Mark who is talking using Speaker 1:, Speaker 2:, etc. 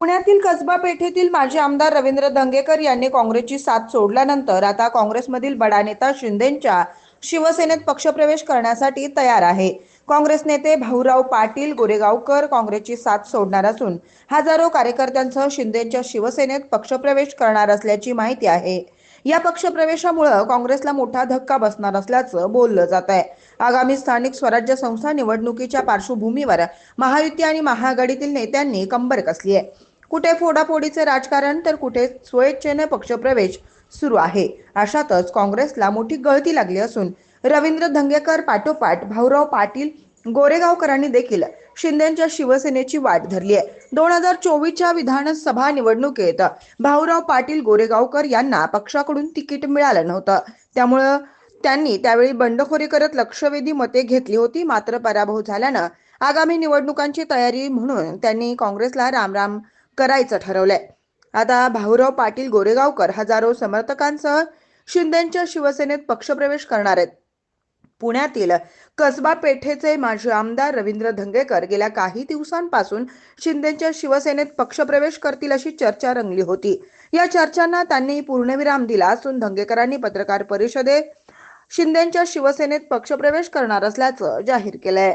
Speaker 1: पुण्यातील कसबा पेठेतील माजी आमदार रवींद्र धंगेकर यांनी काँग्रेसची साथ सोडल्यानंतर आता काँग्रेसमधील बडा नेता शिंदेंच्या शिवसेनेत पक्षप्रवेश करण्यासाठी तयार आहे. काँग्रेस नेते भाऊराव पाटील गोरेगावकर काँग्रेसची साथ सोडणार असून हजारो कार्यकर्त्यांसह शिंदेंच्या शिवसेनेत पक्षप्रवेश करणार असल्याची माहिती आहे. या पक्षप्रवेशामुळं काँग्रेसला मोठा धक्का बसणार असल्याचं बोललं जात आहे. आगामी स्थानिक स्वराज्य संस्था निवडणुकीच्या पार्श्वभूमीवर महायुती आणि महाआघाडीतील नेत्यांनी कंबर कसली आहे. कुठे फोडाफोडीचे राजकारण तर कुठे स्वेच्छेने पक्षप्रवेश सुरू आहे. अशातच काँग्रेसला मोठी गळती लागली असून रवींद्र धंगेकर पाठोपाठ भाऊराव पाटील गोरेगावकरांनी देखील शिंदेच्या शिवसेनेची वाट धरली आहे. दोन हजार चोवीसच्या विधानसभा निवडणुकीत भाऊराव पाटील गोरेगावकर यांना पक्षाकडून तिकीट मिळालं नव्हतं. त्यामुळं त्यांनी त्यावेळी बंडखोरी करत लक्षवेधी मते घेतली होती. मात्र पराभव झाल्यानं आगामी निवडणुकांची तयारी म्हणून त्यांनी काँग्रेसला रामराम करायचं ठरवलंय. आता भाऊराव पाटील गोरेगावकर हजारो समर्थकांसह शिंदेच्या शिवसेनेत पक्षप्रवेश करणार आहेत. पुण्यातील कसबा पेठेचे माजी आमदार रवींद्र धंगेकर गेल्या काही दिवसांपासून शिंदेच्या शिवसेनेत पक्षप्रवेश करतील अशी चर्चा रंगली होती. या चर्चांना त्यांनी पूर्णविराम दिला असून धंगेकरांनी पत्रकार परिषदेत शिंदेच्या शिवसेनेत पक्षप्रवेश करणार असल्याचं जाहीर केलंय.